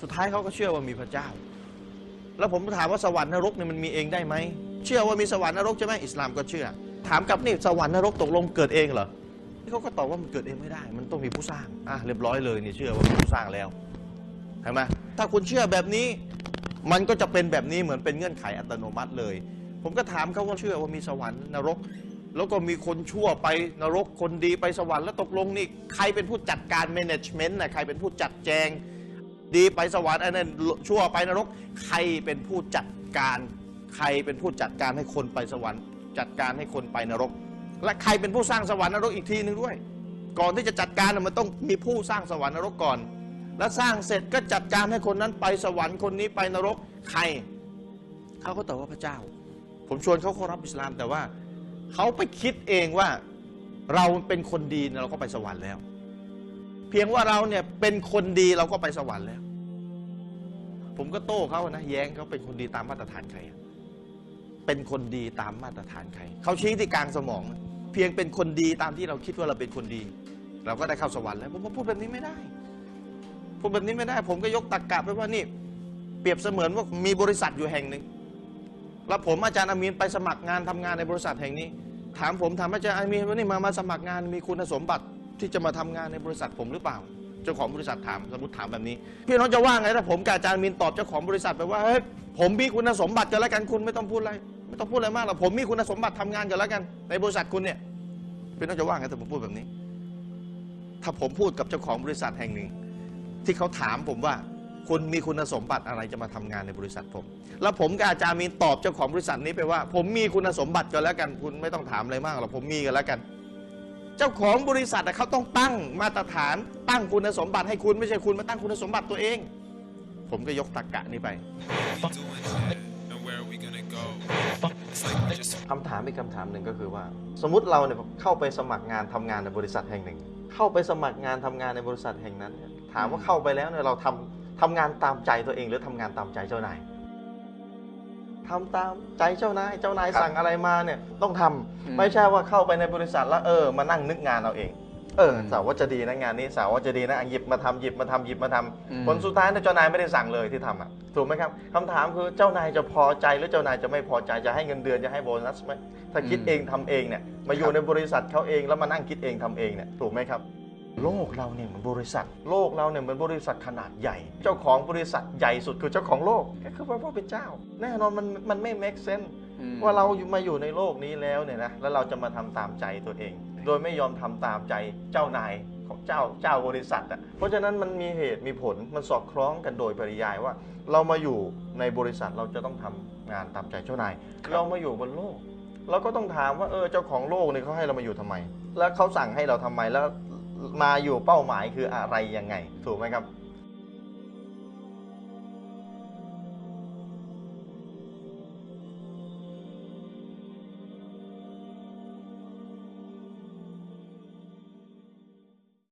สุดท้ายเขาก็เชื่อว่ามีพระเจ้า แล้วผมถามว่าสวรรค์นรกเนี่ยมันมีเองได้ไหม เชื่อว่ามีสวรรค์นรกใช่ไหมอิสลามก็เชื่อ ถามกลับนี่สวรรค์นรกตกลงเกิดเองเหรอเขาก็ตอบว่ามันเกิดเองไม่ได้ มันต้องมีผู้สร้างอะเรียบร้อยเลยนี่เชื่อว่ามีผู้สร้างแล้วเห็นไหมถ้าคุณเชื่อแบบนี้ มันก็จะเป็นแบบนี้เหมือนเป็นเงื่อนไขอัตโนมัติเลย ผมก็ถามเขาว่าเชื่อว่ามีสวรรค์นรก แล้วก็มีคนชั่วไปนรกคนดีไปสวรรค์แล้วตกลงนี่ใครเป็นผู้จัดการ management นะใครเป็นผู้จัดแจง ดีไปสวรรค์อันนั้นชั่วไปนรก ใครเป็นผู้จัดการ ใครเป็นผู้จัดการให้คนไปสวรรค์ จัดการให้คนไปนรก และใครเป็นผู้สร้างสวรรค์นรกอีกทีหนึ่งด้วย ก่อนที่จะจัดการมันต้องมีผู้สร้างสวรรค์นรกก่อน แล้วสร้างเสร็จก็จัดการให้คนนั้นไปสวรรค์คนนี้ไปนรก ใครเขาก็ตอบว่าพระเจ้า ผมชวนเขาเข้ารับอิสลามแต่ว่าเขาไปคิดเองว่าเราเป็นคนดีเราก็ไปสวรรค์แล้ว เพียงว่าเราเนี่ยเป็นคนดีเราก็ไปสวรรค์แล้ว ผมก็โต้เขานะแย้งเขาเป็นคนดีตามมาตรฐานใคร เป็นคนดีตามมาตรฐานใครเขาชี้ที่กลางสมอง เพียงเป็นคนดีตามที่เราคิดว่าเราเป็นคนดี เราก็ได้เข้าสวรรค์แล้วผมว่าพูดแบบนี้ไม่ได้พูดแบบนี้ไม่ได้ ผมก็ยกตรกกะไปว่านี่ เปรียบเสมือนว่ามีบริษัทอยู่แห่งหนึ่งแล้วผมอาจารย์อามีนไปสมัครงานทำงานในบริษัทแห่งนี้ ถามผมถามอาจารย์อามีนว่านี่มามาสมัครงานมีคุณสมบัติ ที่จะมาทำงานในบริษัทผมหรือเปล่า เจ้าของบริษัทถามสมมติถามแบบนี้ พี่น้องจะว่าไงถ้าผมกับอาจารย์มีนตอบเจ้าของบริษัทไปว่าเฮ้ยผมมีคุณสมบัติกันแล้วกันคุณไม่ต้องพูดอะไร ไม่ต้องพูดอะไรมากหรอกผมมีคุณสมบัติทำงานกันแล้วกัน ในบริษัทคุณเนี่ยพี่น้องจะว่าไงถ้าผมพูดแบบนี้ ถ้าผมพูดกับเจ้าของบริษัทแห่งหนึ่ง ที่เขาถามผมว่าคุณมีคุณสมบัติอะไรจะมาทำงานในบริษัทผม แล้วผมกับอาจารย์มีนตอบเจ้าของบริษัทนี้ไปว่า ผมมีคุณสมบัติกันแล้วกัน คุณไม่ต้องถามอะไรมากหรอกผมมีกันแล้วกัน เจ้าของบริษัทเขาต้องตั้งมาตรฐานตั้งคุณสมบัติให้คุณไม่ใช่คุณมาตั้งคุณสมบัติตัวเอง ผมก็ยกตรรกะนี้ไปคำถามอีกคำถามหนึ่งก็คือว่า สมมติเราเนี่ยเข้าไปสมัครงานทำงานในบริษัทแห่งหนึ่ง เข้าไปสมัครงานทำงานในบริษัทแห่งนั้น ถามว่าเข้าไปแล้วเนี่ยเราทำทำงานตามใจตัวเองหรือทำงานตามใจเจ้านาย ทำตามใจเจ้านายเจ้านายสั่งอะไรมาเนี่ยต้องทำอืมไม่ใช่ว่าเข้าไปในบริษัทแล้วเออมานั่งนึกงานเอาเอง เอออืมสาวว่าจะดีนะงานนี้สาวว่าจะดีนะอะหยิบมาทำหยิบมาทำหยิบมาทำอืมผลสุดท้ายเนี่ยเจ้านายไม่ได้สั่งเลยที่ทำอะถูกไหมครับคำถามคือเจ้านายจะพอใจหรือเจ้านายจะไม่พอใจจะให้เงินเดือนจะให้โบนัสไหมถ้าคิดเองทำเองเนี่ยมาอยู่ในบริษัทเขาเองแล้วมานั่งคิดเองทำเองเนี่ยถูกไหมครับ โลกเราเนี่ยเหมือนบริษัท โลกเราเนี่ยเหมือนบริษัทขนาดใหญ่ เจ้าของบริษัทใหญ่สุดคือเจ้าของโลกก็คือพระผู้เป็นเจ้า แน่นอนมันมันไม่ make sense อืมว่าเราอยู่มาอยู่ในโลกนี้แล้วเนี่ยนะแล้วเราจะมาทำตามใจตัวเอง โดยไม่ยอมทำตามใจเจ้านายของเจ้าเจ้าบริษัทอะเพราะฉะนั้นมันมีเหตุมีผลมันสอดคล้องกันโดยปริยายว่า เรามาอยู่ในบริษัทเราจะต้องทำงานตามใจเจ้านาย เรามาอยู่บนโลกเราก็ต้องถามว่าเออเจ้าของโลกเนี่ยเขาให้เรามาอยู่ทำไม แล้วเขาสั่งให้เราทำไมแล้ว มาอยู่เป้าหมายคืออะไรยังไง ถูกไหมครับ